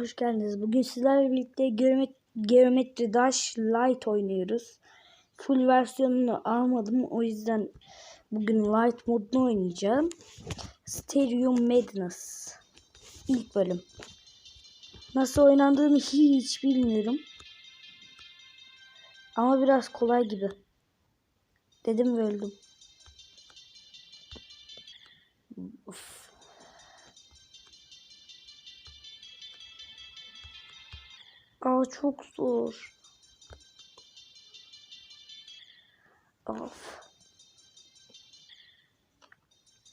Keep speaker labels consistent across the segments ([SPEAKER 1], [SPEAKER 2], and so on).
[SPEAKER 1] hoş geldiniz. Bugün sizlerle birlikte Geomet Geometry Dash Lite oynuyoruz. Full versiyonunu almadım. O yüzden bugün Light modunu oynayacağım. Stereo Madness. İlk bölüm. Nasıl oynandığını hiç bilmiyorum. Ama biraz kolay gibi. Dedim ve öldüm. Aa çok zor. Of.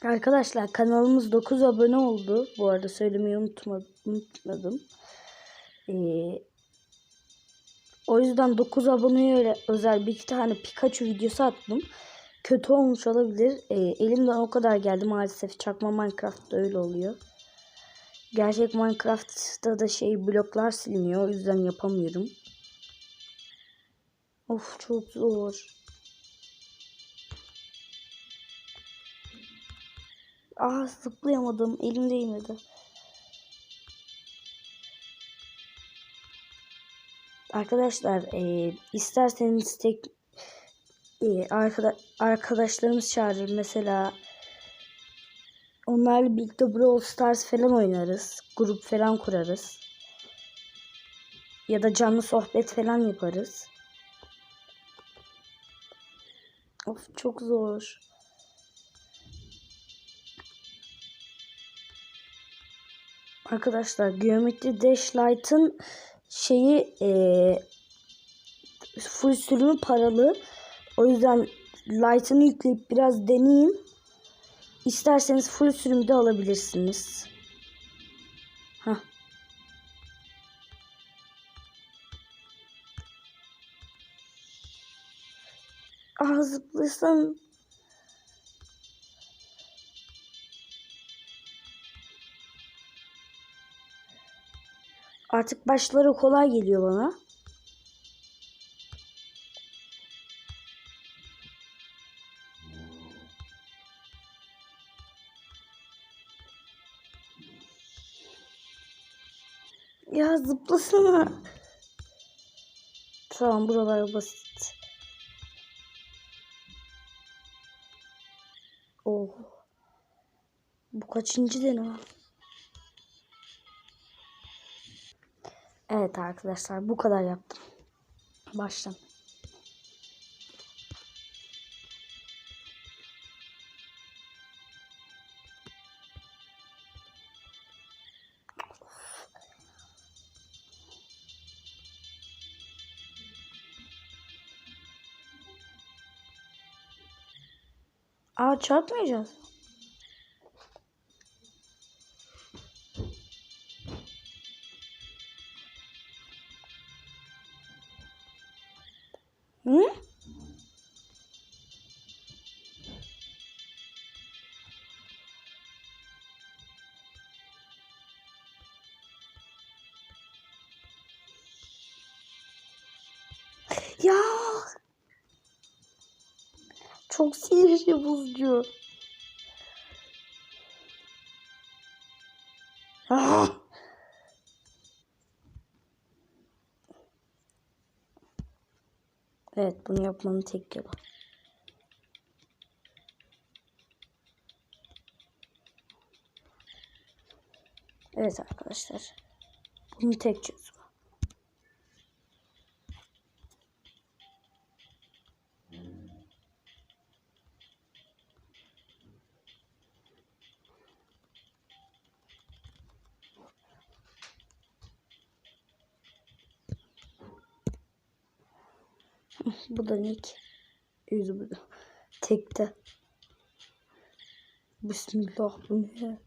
[SPEAKER 1] Arkadaşlar kanalımız 9 abone oldu. Bu arada söylemeyi unutmadım. unutmadım. Ee, o yüzden 9 aboneye özel bir iki tane Pikachu videosu attım. Kötü olmuş olabilir. Ee, elimden o kadar geldi maalesef. Çakma Minecraft'ta öyle oluyor. Gerçek Minecraft'ta da şey bloklar siliniyor. O yüzden yapamıyorum. Of çok zor. Aa zıplayamadım. Elim değmedi. Arkadaşlar e, isterseniz tek e, arkada, arkadaşlarımız çağırır. Mesela onlarla birlikte Brawl Stars falan oynarız. Grup falan kurarız. Ya da canlı sohbet falan yaparız. Of çok zor. Arkadaşlar Geometry Dash Lite'ın şeyi e, full sürümü paralı. O yüzden Lite'ını yükleyip biraz deneyin. İsterseniz full sürümde alabilirsiniz. Heh. Ah zıplasam. Artık başları kolay geliyor bana. Ya zıplasana. Tamam buralar basit. Oh. Bu kaçıncı dene? Evet arkadaşlar bu kadar yaptım. Baştan. Aa çarpmayacağız. Hı? Ya çok sinir bozucu. Ah! Evet bunu yapmanın tek yolu. Evet arkadaşlar. Bunun tek çözümü. Bu da Nick. Yüzü burada. Tekte. Bismillah bu ne?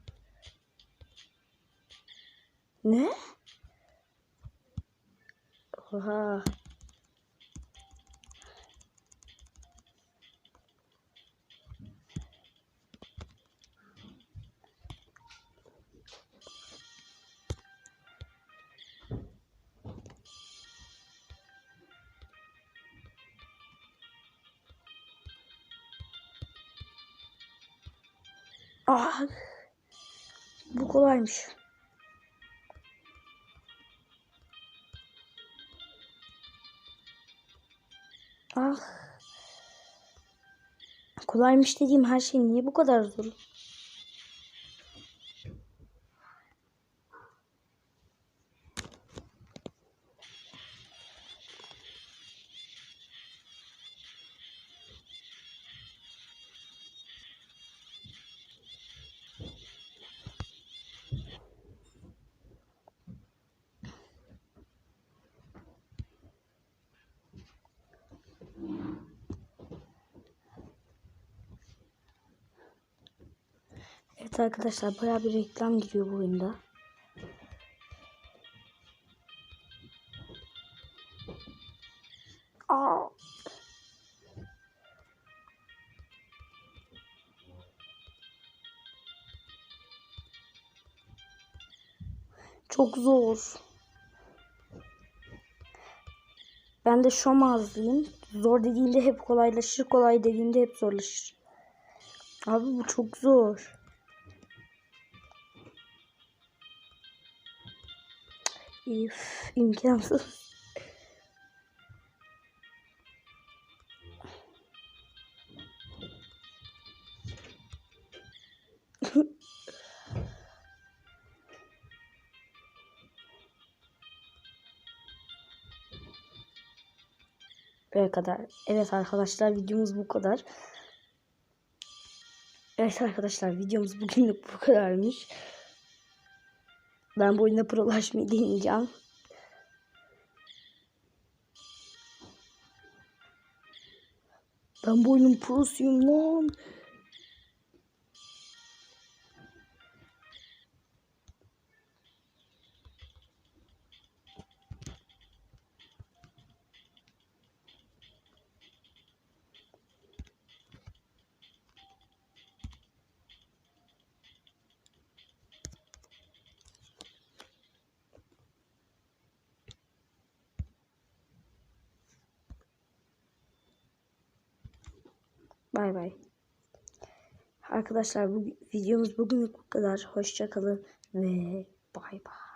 [SPEAKER 1] Ne? Oha. Ah. Bu kolaymış. Ah. Kolaymış dediğim her şey niye bu kadar zor? Arkadaşlar bayağı bir reklam giriyor bu oyunda. Aa. Çok zor. Ben de şomazlıyım. Zor dediğinde hep kolaylaşır, kolay dediğinde hep zorlaşır. Abi bu çok zor. Üf, imkansız. Böyle kadar. Evet arkadaşlar videomuz bu kadar. Evet arkadaşlar videomuz bugünlük bu kadarmış. Ben bu oyunda prolaşmayı deneyeceğim. Ben bu oyunun prosuyum lan. Bay bay. Arkadaşlar bu videomuz bugünlük bu kadar. Hoşça kalın ve bay bay.